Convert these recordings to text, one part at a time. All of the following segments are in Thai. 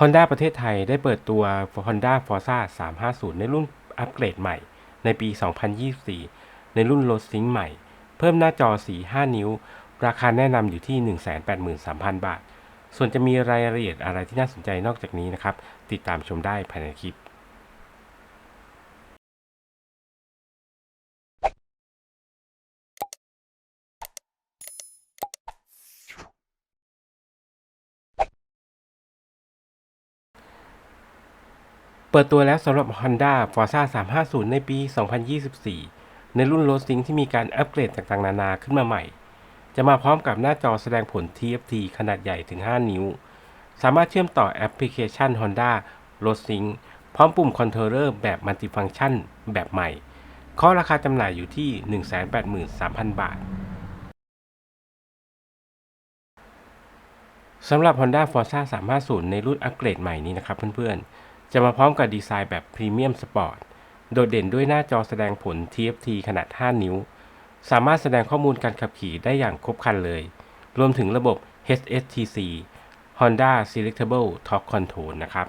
Honda ประเทศไทยได้เปิดตัว Honda Forza 350 ในรุ่นอัปเกรดใหม่ ในปี 2024 ในรุ่น Road Sync ใหม่ เพิ่มหน้าจอสี5นิ้ว ราคาแนะนำอยู่ที่ 183,000 บาท ส่วนจะมีรายละเอียดอะไรที่น่าสนใจนอกจากนี้นะครับ ติดตามชมได้ภายในคลิป เปิดตัวแล้วสำหรับ Honda Forza 350 ในปี 2024 ในรุ่น Road Sync ที่มีการอัปเกรดต่างๆนานาขึ้นมาใหม่ จะมาพร้อมกับหน้าจอแสดงผล TFT ขนาดใหญ่ถึง 5 นิ้ว สามารถเชื่อมต่อแอปพลิเคชัน Honda Road Sync พร้อมปุ่มคอนโทรลเลอร์แบบมัลติฟัง c t ชันแบบใหม่เคาะราคาจำหน่ายอยู่ที่ 183,000 บาทสำหรับ Honda Forza 350 ในรุ่นอัปเกรดใหม่นี้นะครับเพื่อนๆ จะมาพร้อมกับดีไซน์แบบพรีเมียมสปอร์ต โดดเด่นด้วยหน้าจอแสดงผล TFT ขนาด 5 นิ้ว สามารถแสดงข้อมูลการขับขี่ได้อย่างครบครันเลย รวมถึงระบบ HSTC Honda Selectable Torque Control นะครับ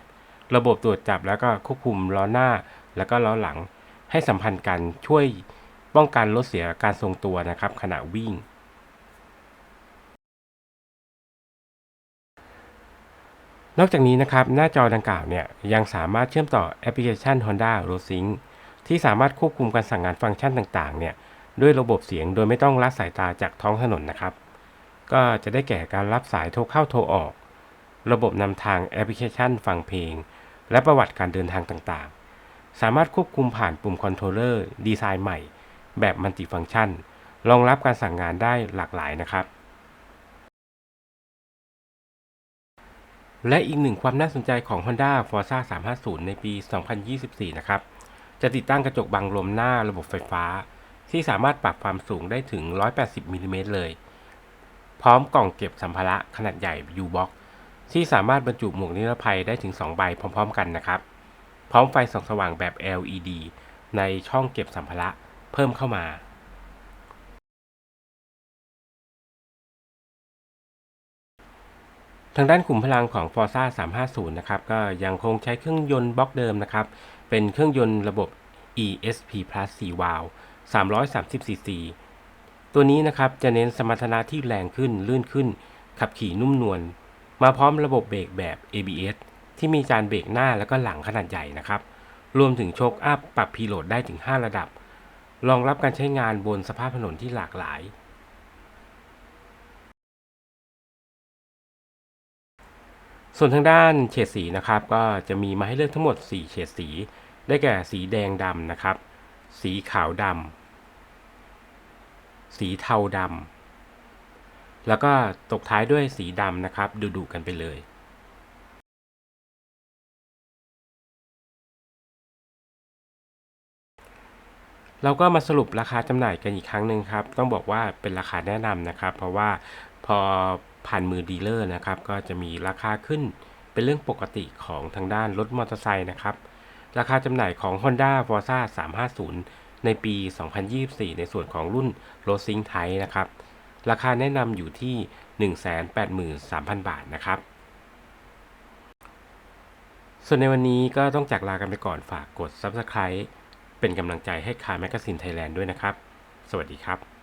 ระบบตรวจจับแล้วก็ควบคุมล้อหน้า แล้วก็ล้อหลัง ให้สัมพันธ์กันช่วยป้องกันลดเสียการทรงตัวนะครับขณะวิ่ง นอกจากนี้นะครับหน้าจอดังกล่าวเนี่ยยังสามารถเชื่อมต่อแอปพลิเคชัน Honda r o Sync ที่สามารถควบคุมการสั่งงานฟังก์ชันต่างๆเนี่ยด้วยระบบเสียงโดยไม่ต้องละสายตาจากท้องถนนนะครับ ก็จะได้แก่การรับสายโทรเข้าโทรออก ระบบนำทางแอปพลิเคชันฟังเพลง และประวัติการเดินทางต่างๆ สามารถควบคุมผ่านปุ่มคอนโทรลเลอร์ดีไซน์ใหม่ แบบมัลติฟัง c t ชัน รองรับการสั่งงานได้หลากหลายนะครับ และอีกหนึ่งความน่าสนใจของ Honda Forza 350 ในปี 2024 นะครับ จะติดตั้งกระจกบังลมหน้าระบบไฟฟ้า ที่สามารถปรับความสูงได้ถึง 180มิลลิเมตรเลย พร้อมกล่องเก็บสัมภาระขนาดใหญ่ U-Box ที่สามารถบรรจุหมวกนิรภัยได้ถึง 2 ใบพร้อม ๆ กันนะครับ พร้อมไฟส่องสว่างแบบ LED ในช่องเก็บสัมภาระเพิ่มเข้ามา ทางด้านขุมพลังของ Forza 350 นะครับ ก็ยังคงใช้เครื่องยนต์บล็อกเดิมนะครับ เป็นเครื่องยนต์ระบบ ESP Plus 4 วาล์ว330 cc ตัวนี้นะครับจะเน้นสมรรถนะที่แรงขึ้นลื่นขึ้น ขับขี่นุ่มนวล มาพร้อมระบบเบรกแบบ ABS ที่มีจานเบรกหน้าแล้วก็หลังขนาดใหญ่นะครับ รวมถึงโชคอัพปรับพีโหลดได้ถึง 5 ระดับ รองรับการใช้งานบนสภาพถนนที่หลากหลาย ส่วนทางด้านเฉดสีนะครับ ก็จะมีมาให้เลือกทั้งหมด 4 เฉดสี ได้แก่สีแดงดำนะครับ สีขาวดำสีเทาดำแล้วก็ตกท้ายด้วยสีดำนะครับดุๆกันไปเลยเราก็มาสรุปราคาจำหน่ายกันอีกครั้งหนึ่งครับ ต้องบอกว่าเป็นราคาแนะนำนะครับ เพราะว่าพอ ผ่านมือดีลเลอร์นะครับ ก็จะมีราคาขึ้นเป็นเรื่องปกติของทางด้านรถมอเตอร์ไซค์นะครับ ราคาจำหน่ายของ Honda Forza 350 ในปี 2024 ในส่วนของรุ่น Road Sync Type นะครับ ราคาแนะนำอยู่ที่ 183,000 บาทนะครับ ส่วนในวันนี้ก็ต้องจากลากันไปก่อนฝากกด Subscribe เป็นกำลังใจให้คาร์แมกซีนไทยแลนด์ด้วยนะครับ สวัสดีครับ